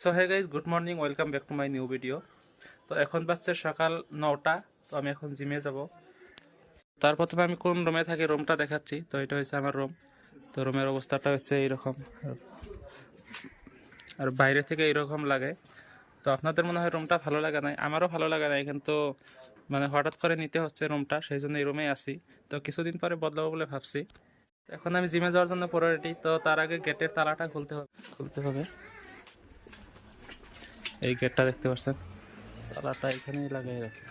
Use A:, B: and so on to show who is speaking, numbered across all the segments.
A: So hey guys good morning welcome back to my new video তো এখন বাজছে সকাল নটা, তো আমি এখন জিমে যাব। তার প্রথমে আমি কোন রুমে থাকি রুমটা দেখাচ্ছি। তো এটা হচ্ছে আমার রুম তো রুমের অবস্থাটা হচ্ছে এইরকম। আর বাইরে থেকে এইরকম লাগে। তো আপনাদের মনে হয় রুমটা ভালো লাগে নাই? আমারও ভালো লাগে নাই, কিন্তু মানে হঠাৎ করে নিতে হচ্ছে রুমটা সেই জন্য এই রুমেই আসি তো কিছুদিন পরে বদলাবো বলে ভাবছি। এখন আমি জিমে যাওয়ার জন্য পরে রেডি তো তার আগে গেটের তালাটা খুলতে হবে। খুলতে হবে। এই গেটটা দেখতে পাচ্ছেন। তালাটা এখানেই লাগাই রাখি।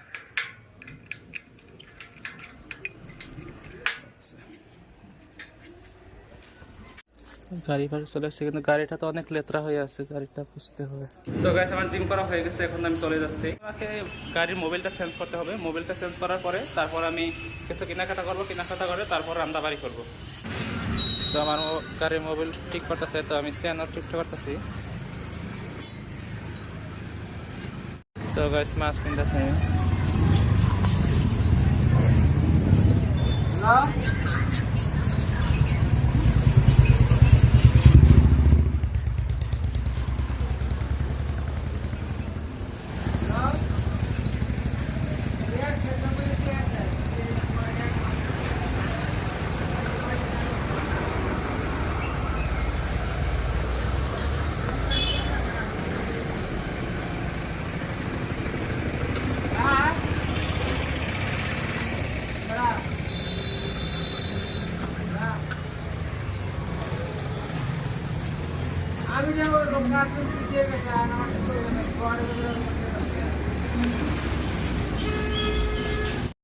A: গাড়ি ফাড়ি চলে আসছে কিন্তু গাড়িটা তো অনেক লেত্রা হয়ে আছে গাড়িটা বুঝতে হবে। তো গাইস আমার জিম করা হয়ে গেছে এখন আমি চলে যাচ্ছি। আমাকে গাড়ির মোবাইলটা চেঞ্জ করতে হবে। মোবাইলটা চেঞ্জ করার পরে তারপর আমি কিছু কেনাকাটা করব কেনাকাটা করে তারপর রান্না বাড়ি করব তো আমার গাড়ির মোবাইল ঠিক করতেছে তো আমি স্যানার ঠিক করতেছি। তো গাইস মাছ কিনতেছে
B: আমি।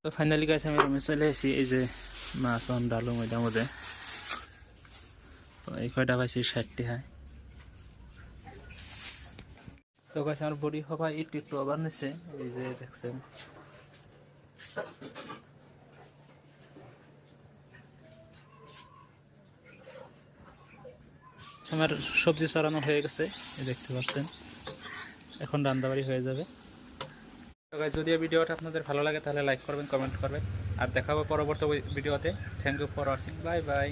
B: তো
A: ফাইনালি গাইছে আমি রুমে চলে এসেছি এই যে মাছ অন ডালু ময়দার মধ্যে তো এই কয়টা পাইছি? ষাটটি, হয়। তো গাছ আমার বডি সবাই একটু একটু নিছে, এই যে দেখছেন। আমার সবজি চড়ানো হয়ে গেছে দেখতে পাচ্ছেন। এখন রান্দাবাড়ি হয়ে যাবে। যদি ভিডিওটা আপনাদের ভালো লাগে, তাহলে লাইক করবেন কমেন্ট করবেন। আর দেখাবো পরবর্তী ভিডিওতে। Thank you for watching bye bye